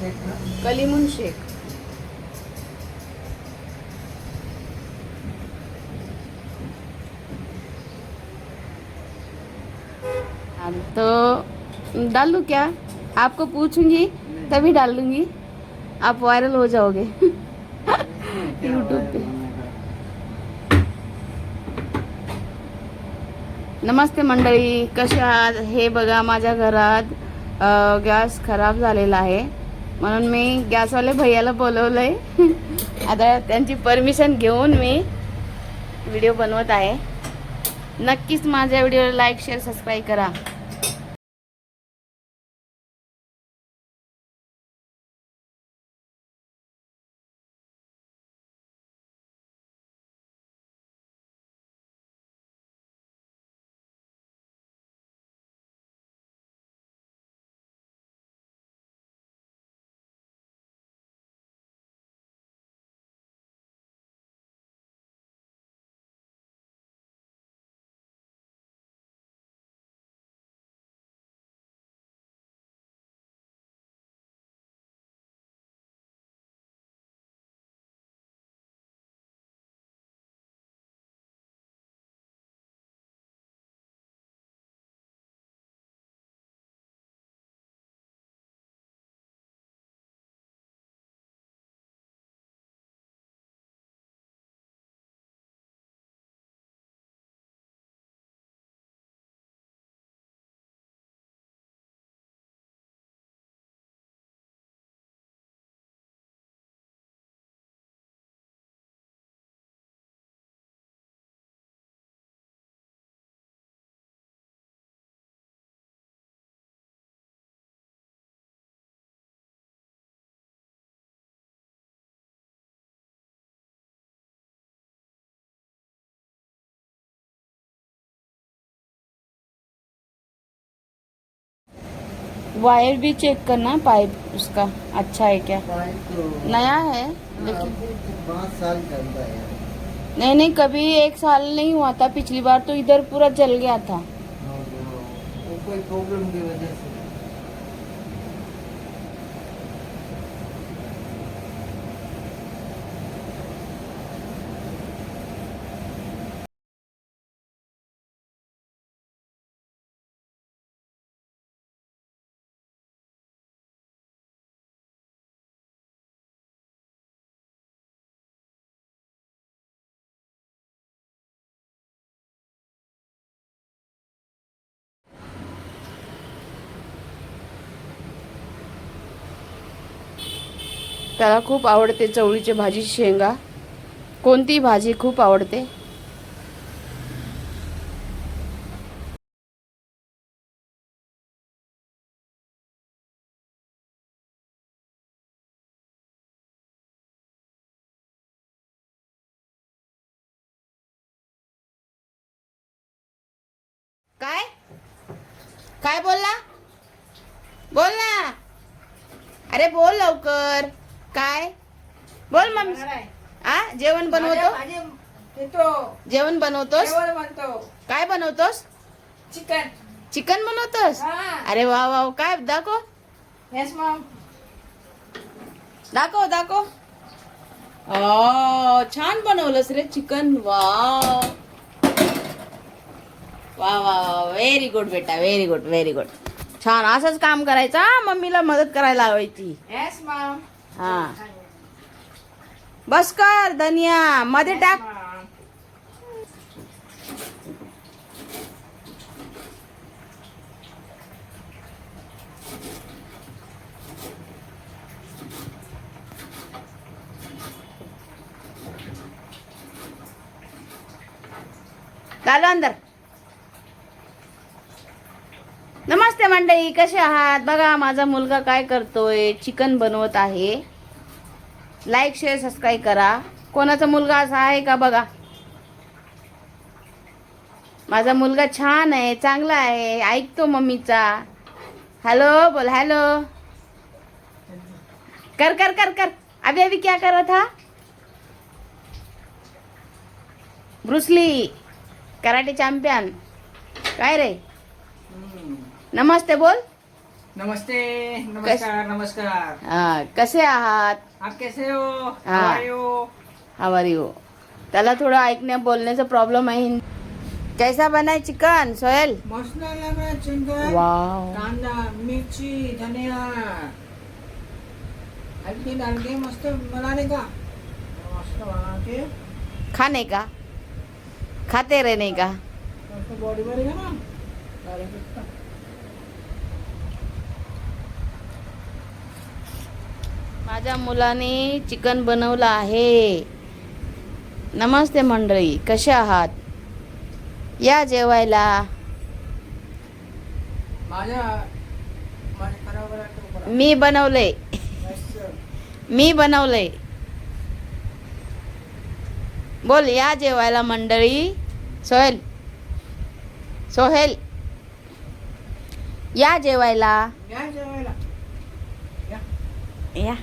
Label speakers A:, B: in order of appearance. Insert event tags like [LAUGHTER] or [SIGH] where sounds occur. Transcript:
A: कलिमून शेख. तो डाल लूँ क्या? आपको पूछूंगी तभी डाल लूँगी आप वायरल हो जाओगे। [LAUGHS] यूट्यूब पे। नमस्ते मंडळी कशा आहात? हे बघा माझ्या घरात गॅस खराब झालेला आहे. म्हणून मी गॅसवाले भैयाला बोलवलंय. आता त्यांची परमिशन घेऊन मी व्हिडिओ बनवत आहे. नक्कीच माझ्या व्हिडिओला लाईक शेअर सबस्क्राईब करा. वायर भी चेक करना पाइप उसका अच्छा है क्या?
B: तो
A: नया है लेकिन
B: पाँच साल चलता है।
A: नहीं नहीं कभी एक साल नहीं हुआ था पिछली बार तो इधर पूरा जल गया था।
B: तो कोई प्रॉब्लम की वजह से।
A: त्याला खूप आवडते चवळीची भाजी शेंगा. कोणती भाजी खूप आवडते? काय? काय बोलला? बोल ना. अरे बोल लवकर. काय? बोल मम्मी. आ? जेवण बनवतो? जेवण बनवतोस? काय बनवतोस?
C: चिकन.
A: चिकन बनवतोस? अरे वा वा काय? दाखव. दाखव दाखव. ओ छान बनवलंस रे चिकन. वा. वा वा व्हेरी गुड बेटा. व्हेरी गुड व्हेरी गुड छान. असंच काम करायचं. मम्मीला मदत करायला लावायची
C: येस मॉम
A: हा. बस कर धनिया. मध्ये टाक. चालू अंदर. नमस्ते मंडळी कसे आहात? बघा माझा मुलगा काय करतोय? चिकन बनवत आहे. लाईक शेअर सबस्क्राईब करा. कोणाचा मुलगा असा आहे का बघा? माझा मुलगा छान आहे चांगला आहे. ऐकतो मम्मीचा. हॅलो बोल हॅलो कर कर कर कर. अभी अभी क्या कर था? ब्रुसली कराटे चॅम्पियन काय रे? नमस्ते बोल.
D: नमस्ते नमस्कार नमस्कार.
A: हा, कसे आहात?
D: आप कैसे हो?
A: हाँ.
D: How are you?
A: आभार यू त्याला थोडं ऐकण्या बोलण्याचा प्रॉब्लेम आहे. कैसा बनाय चिकन सोहेल.
D: Chicken
A: wow.
D: कांदा मिर्ची धनिया. हल्दी डाल के मस्त बनाने का? मस्त बना के
A: खाने का? खाते रहने का?
D: मस्त बॉडी बनेगा ना?
A: माझ्या मुलाने चिकन बनवलं आहे. नमस्ते मंडळी कसे आहात? या जेवायला. मी बनवले मी बनवले बोल या जेवायला मंडळी. सोहेल. सोहेल. या जेवायला.
D: या जेवायला. या.
A: या.